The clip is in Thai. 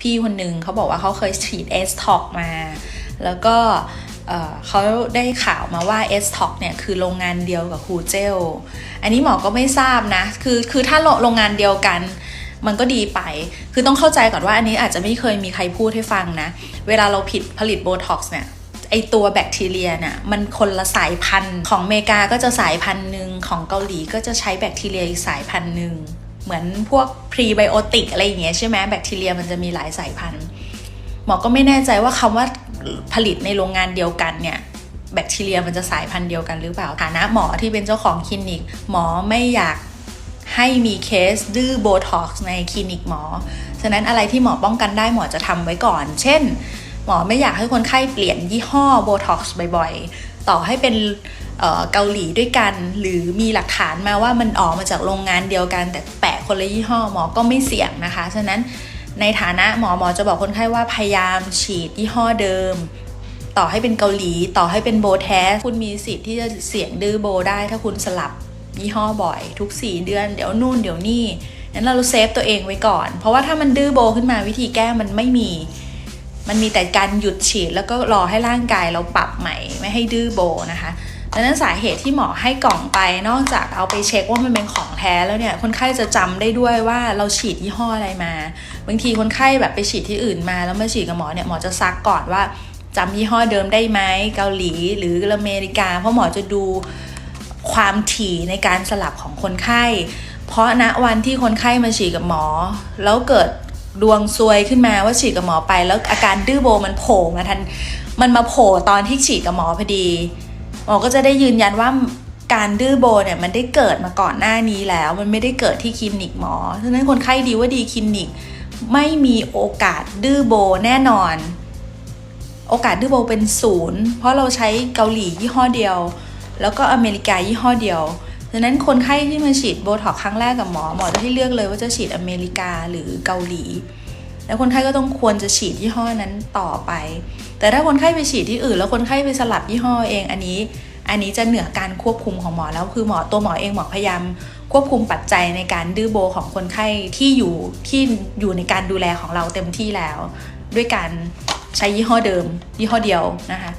พี่คนหนึ่งเขาบอกว่าเขาเคยฉีด s t o c มา แล้วก็เขาได้ข่าวมาว่า s t o c เนี่ยคือโรงงานเดียวกับฮูเจล อันนี้หมอก็ไม่ทราบนะ คือคือถ้าโรงงานเดียวกัน มันก็ดีไป คือต้องเข้าใจก่อนว่าอันนี้อาจจะไม่เคยมีใครพูดให้ฟังนะ เวลาเราผิดผลิตโบท็อกซ์เนี่ยไอตัวแบคทีเรียเนี่ยมันคนละสายพันธุ์ของอเมริกาก็จะสายพันธุ์หนึ่งของเกาหลีก็จะใช้แบคทีเรียอีกสายพันธุ์หนึ่ง เหมือนพวกพรีไบโอติกอะไรอย่างเงี้ยใช่ไหมแบคทีเรียมันจะมีหลายสายพันธุ์หมอก็ไม่แน่ใจว่าคำว่าผลิตในโรงงานเดียวกันเนี่ยแบคทีเรียมันจะสายพันธุ์เดียวกันหรือเปล่าฐานะหมอที่เป็นเจ้าของคลินิก หมอไม่อยากให้มีเคสดื้อโบท็อกซ์ในคลินิกหมอ ฉะนั้นอะไรที่หมอป้องกันได้หมอจะทำไว้ก่อน เช่น หมอไม่อยากให้คนไข้เปลี่ยนยี่ห้อโบท็อกซ์บ่อยๆ ต่อให้เป็น เกาหลีด้วยกัน หรือมีหลักฐานมาว่ามันออกมาจากโรงงานเดียวกัน แต่แปะคนละยี่ห้อหมอก็ไม่เสี่ยงนะคะฉะนั้นในฐานะหมอหมอจะบอกคนไข้ว่าพยายามฉีดยี่ห้อเดิม ต่อให้เป็นเกาหลี ต่อให้เป็นโบแท้คุณมีสิทธิ์ที่จะเสี่ยงดื้อโบได้ถ้าคุณสลับยี่ห้อบ่อย ทุก 4 เดือนเดี๋ยวนู่นเดี๋ยวนี่นั้นเราเซฟตัวเองไว้ก่อน เพราะว่าถ้ามันดื้อโบขึ้นมาวิธีแก้มันไม่มี มันมีแต่การหยุดฉีดแล้วก็รอให้ร่างกายเราปรับใหม่ ไม่ให้ดื้อโบนะคะ ดังนั้นสาเหตุที่หมอให้กล่องไป นอกจากเอาไปเช็คว่ามันเป็นของแท้แล้วเนี่ย คนไข้จะจำได้ด้วยว่าเราฉีดยี่ห้ออะไรมา บางทีคนไข้แบบไปฉีดที่อื่นมาแล้วมาฉีดกับหมอเนี่ยหมอจะซักก่อนว่าจำยี่ห้อเดิมได้ไหมเกาหลีหรืออเมริกา เพราะหมอจะดูความถี่ในการสลับของคนไข้ เพราะณวันที่คนไข้มาฉีดกับหมอ แล้วเกิดดวงซวยขึ้นมาว่าฉีดกับหมอไป แล้วอาการดื้อโบมันโผล่มาทัน มันมาโผล่ตอนที่ฉีดกับหมอพอดี หมอก็จะได้ยืนยันว่าการดื้อโบเนี่ยมันได้เกิดมาก่อนหน้านี้แล้ว มันไม่ได้เกิดที่คลินิกหมอฉะนั้นคนไข้ดีว่าดีคลินิก ไม่มีโอกาสดื้อโบแน่นอน โอกาสดื้อโบเป็นศูนย์เพราะเราใช้เกาหลียี่ห้อเดียว แล้วก็อเมริกายี่ห้อเดียวดังนั้นคนไข้ที่มาฉีดโบท็อกครั้งแรกกับหมอหมอจะให้เลือกเลยว่าจะฉีดอเมริกาหรือเกาหลี แล้วคนไข้ก็ต้องควรจะฉีดยี่ห้อนั้นต่อไป แต่ถ้าคนไข้ไปฉีดที่อื่น แล้วคนไข้ไปสลับยี่ห้อเองอันนี้ อันนี้จะเหนือการควบคุมของหมอแล้วคือหมอตัวหมอเองหมอพยายามควบคุมปัจจัยในการดื้อโบของคนไข้ที่อยู่ที่อยู่ในการดูแลของเราเต็มที่แล้ว ด้วยการใช้ยี่ห้อเดิม ยี่ห้อเดียวนะคะ